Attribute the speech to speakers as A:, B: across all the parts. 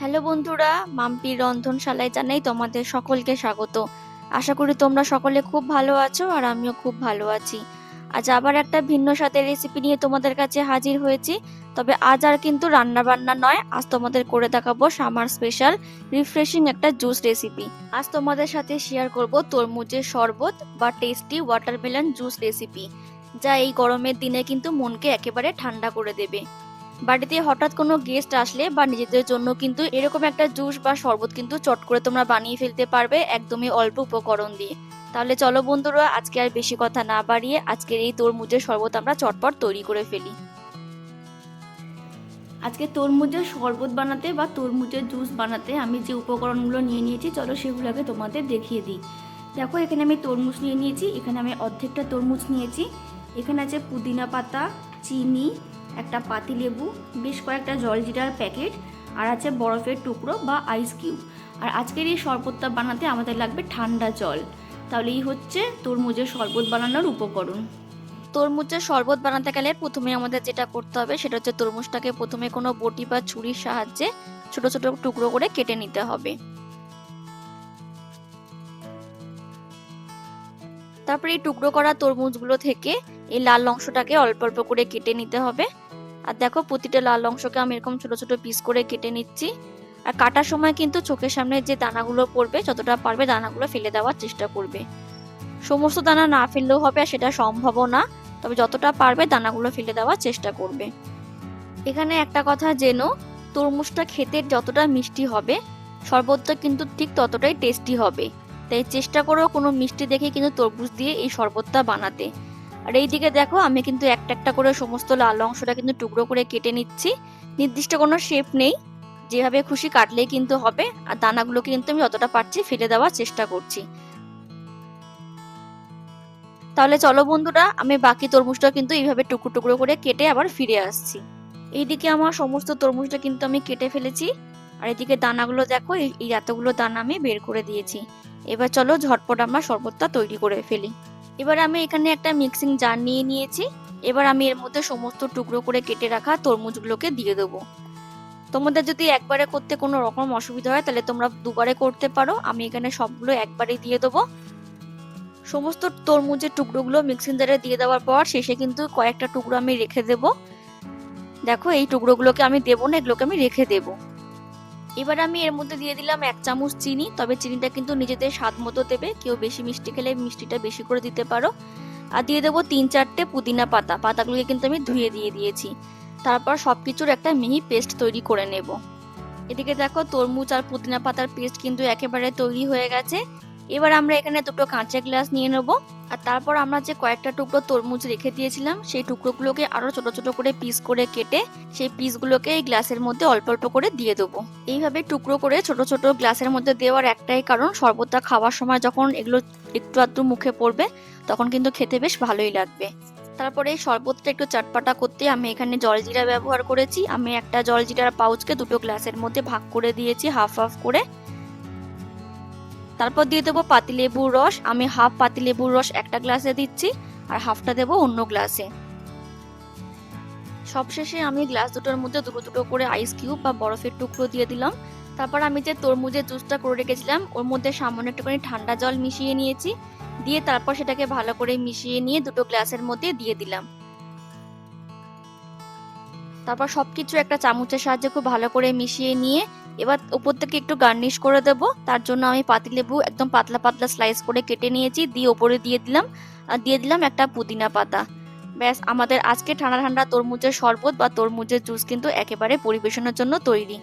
A: Hello বন্ধুরা মাম্পির রন্ধনশালায় জানাই তোমাদের সকলকে স্বাগত। আশা করি তোমরা সকলে খুব ভালো আছো আর আমিও খুব ভালো আছি। আজ আবার একটা ভিন্ন স্বাদের রেসিপি নিয়ে তোমাদের কাছে হাজির হয়েছি, তবে আজ আর কিন্তু রান্না বান্না নয়, আজ তোমাদের করে দেখাবো সামার স্পেশাল রিফ্রেশিং একটা জুস রেসিপি আজ তোমাদের সাথে শেয়ার করব তরমুজের শরবত বা টেস্টি ওয়াটারমেলন জুস রেসিপি যা এই গরমের দিনে কিন্তু মনকে একেবারে ঠান্ডা করে দেবে। বাড়িতে হঠাৎ কোনো গেস্ট আসলে বা নিজেদের জন্য কিন্তু এরকম একটা জুস বা শরবত কিন্তু চট করে তোমরা বানিয়ে ফেলতে পারবে একদমই অল্প উপকরণ দিয়ে। তাহলে চলো বন্ধুরা, আজকে আর বেশি কথা না বাড়িয়ে আজকের এই তরমুজের শরবত আমরা চটপট তৈরি করে ফেলি। আজকে তরমুজের শরবত বানাতে বা তরমুজের জুস বানাতে আমি যে উপকরণগুলো নিয়ে নিয়েছি, চলো সেগুলোকে তোমাদের দেখিয়ে দিই। দেখো, এখানে আমি তরমুজ নিয়ে নিয়েছি, এখানে আমি অর্ধেকটা তরমুজ নিয়েছি। এখানে আছে পুদিনা পাতা, চিনি একটা পাতিলেবু বেশ কয়েকটা জলজিরার প্যাকেট, আর আছে বরফের টুকরো বা আইস কিউব আর আজকের এই শরবতটা বানাতে আমাদের লাগবে ঠান্ডা জল। তাহলে এই হচ্ছে তরমুজের শরবত বানানোর উপকরণ। তরমুজের শরবত বানাতে গেলে প্রথমে আমাদের যেটা করতে হবে, সেটা হচ্ছে তরমুজটাকে প্রথমে কোনো বটি বা ছুরির সাহায্যে ছোট ছোট টুকরো করে কেটে নিতে হবে। তারপরে এই টুকরো করা তরমুজগুলো থেকে এই লাল অংশটাকে অল্প অল্প করে কেটে নিতে হবে। আর দেখো প্রতিটা লাল অংশকে আমি এরকম ছোট ছোট পিস করে কেটে নিচ্ছি। আর কাটার সময় কিন্তু চোখের সামনে যে দানাগুলো পড়বে, যতটা পারবে দানাগুলো ফেলে দেওয়ার চেষ্টা করবে। সমস্ত দানা না ফেললেও হবে আর সেটা সম্ভবও না। তবে যতটা পারবে দানাগুলো ফেলে দেওয়ার চেষ্টা করবে। এখানে একটা কথা জেনো, তরমুজটা খেতে যতটা মিষ্টি হবে, শরবতটা কিন্তু ঠিক ততটাই টেস্টি হবে। তাই চেষ্টা করো কোনো মিষ্টি দেখে কিন্তু তরমুজ দিয়ে এই শরবতটা বানাতে। আর এইদিকে দেখো, আমি কিন্তু একটা একটা করে সমস্ত লাল অংশটা কিন্তু টুকরো করে কেটে নিচ্ছি। নির্দিষ্ট কোনো শেপ নেই, যেভাবে খুশি কাটলেই কিন্তু হবে। আর দানাগুলোকে কিন্তু আমি যতটা পারছি ফেলে দেওয়ার চেষ্টা করছি। তাহলে চলো বন্ধুরা, আমি বাকি তরমুজটা কিন্তু এইভাবে টুকরো টুকরো করে কেটে আবার ফিরে আসছি। এইদিকে আমার সমস্ত তরমুজটা কিন্তু আমি কেটে ফেলেছি। আর এদিকে দানাগুলো দেখো এই এতগুলো দানা আমি বের করে দিয়েছি। এবার চলো ঝটপট আমরা শরবতটা তৈরি করে ফেলি। এবার আমি এখানে একটা মিক্সিং জার নিয়ে নিয়েছি। এবার আমি এর মধ্যে সমস্ত টুকরো করে কেটে রাখা তরমুজগুলোকে দিয়ে দেবো। তোমাদের যদি একবারে করতে কোনো রকম অসুবিধা হয়, তাহলে তোমরা দুবারে করতে পারো। আমি এখানে সবগুলো একবারে দিয়ে দেবো। সমস্ত তরমুজের টুকরোগুলো মিক্সিং জারে দিয়ে দেওয়ার পর শেষে কিন্তু কয়েকটা টুকরো আমি রেখে দেব। দেখো, এই টুকরোগুলোকে আমি দেবো না, এগুলোকে আমি রেখে দেবো। এবার আমি এর মধ্যে দিয়ে দিলাম এক চামচ চিনি, তবে চিনিটা কিন্তু নিজেদের স্বাদ মতো দেবে। কেউ বেশি মিষ্টি খেলে মিষ্টিটা বেশি করে দিতে পারো। আর দিয়ে দেবো তিন চারটে পুদিনা পাতা। পাতাগুলোকে কিন্তু আমি ধুয়ে দিয়ে দিয়েছি। তারপর সব কিছুর একটা মিহি পেস্ট তৈরি করে নেব। এদিকে দেখো তরমুজ আর পুদিনা পাতার পেস্ট কিন্তু একেবারে তৈরি হয়ে গেছে। এবার আমরা এখানে দুটো কাঁচা গ্লাস নিয়ে নেব। আর তারপর আমরা যে কয়েকটা টুকরো তরমুজ রেখে দিয়েছিলাম, সেই টুকরোগুলোকে আরও ছোট ছোট করে পিস করে কেটে সেই পিসগুলোকে এই গ্লাসের মধ্যে অল্প অল্প করে দিয়ে দেবো। এইভাবে টুকরো করে ছোট ছোট গ্লাসের মধ্যে দেওয়ার একটাই কারণ, শরবতটা খাওয়ার সময় যখন এগুলো একটু আধটু মুখে পড়বে, তখন কিন্তু খেতে বেশ ভালোই লাগবে। তারপরে এই শরবতটা একটু চাটপাটা করতে আমি এখানে জলজিরা ব্যবহার করেছি। আমি একটা জলজিরার পাউচকে দুটো গ্লাসের মধ্যে ভাগ করে দিয়েছি হাফ হাফ করে। তারপর দিয়ে দেবো পাতিলেবুর রস। আমি হাফ পাতিলেবুর রস একটা গ্লাসে দিচ্ছি আর হাফটা দেবো অন্য গ্লাসে সবশেষে আমি গ্লাস দুটোর মধ্যে দুটো দুটো করে আইস কিউব বা বরফের টুকরো দিয়ে দিলাম। তারপর আমি যে তরমুজের জুসটা করে রেখেছিলাম, ওর মধ্যে সামান্য একটুখানি ঠান্ডা জল মিশিয়ে নিয়েছি। দিয়ে তারপর সেটাকে ভালো করে মিশিয়ে নিয়ে দুটো গ্লাসের মধ্যে দিয়ে দিলাম। তারপর সবকিছু একটা চামচের সাহায্যে খুব ভালো করে মিশিয়ে নিয়ে এবার উপর থেকে একটু গার্নিশ করে দেব। তার জন্য আমি পাতিলেবু একদম পাতলা পাতলা স্লাইস করে কেটে নিয়েছি। দিয়ে ওপরে দিয়ে দিলাম। আর দিয়ে দিলাম একটা পুদিনা পাতা। ব্যাস, আমাদের আজকে ঠান্ডা ঠান্ডা তরমুজের শরবত বা তরমুজের জুস কিন্তু একেবারে পরিবেশনের জন্য তৈরি।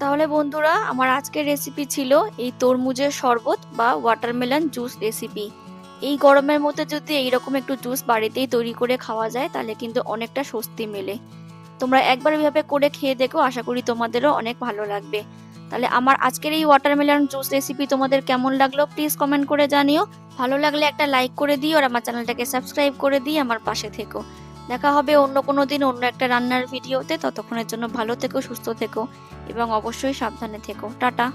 A: তাহলে বন্ধুরা, আমার আজকের রেসিপি ছিল এই তরমুজের শরবত বা ওয়াটারমেলন জুস রেসিপি এই গরমের মধ্যে যদি এইরকম একটু জুস বাড়িতেই তৈরি করে খাওয়া যায়, তাহলে কিন্তু অনেকটা স্বস্তি মেলে। তোমরা একবার এভাবে করে খেয়ে দেখো, আশা করি তোমাদেরও অনেক ভালো লাগবে। তাহলে আমার আজকের এই ওয়াটারমেলন জুস রেসিপি তোমাদের কেমন লাগল প্লিজ কমেন্ট করে জানিও। ভালো লাগলে একটা লাইক করে দিও আর আমার চ্যানেলটাকে সাবস্ক্রাইব করে দিয়ে আমার পাশে থেকো। দেখা হবে অন্য কোনো দিন অন্য একটা রান্নার ভিডিওতে ততক্ষণের জন্য ভালো থেকো, সুস্থ থেকো এবং অবশ্যই সাবধানে থেকো। টাটা।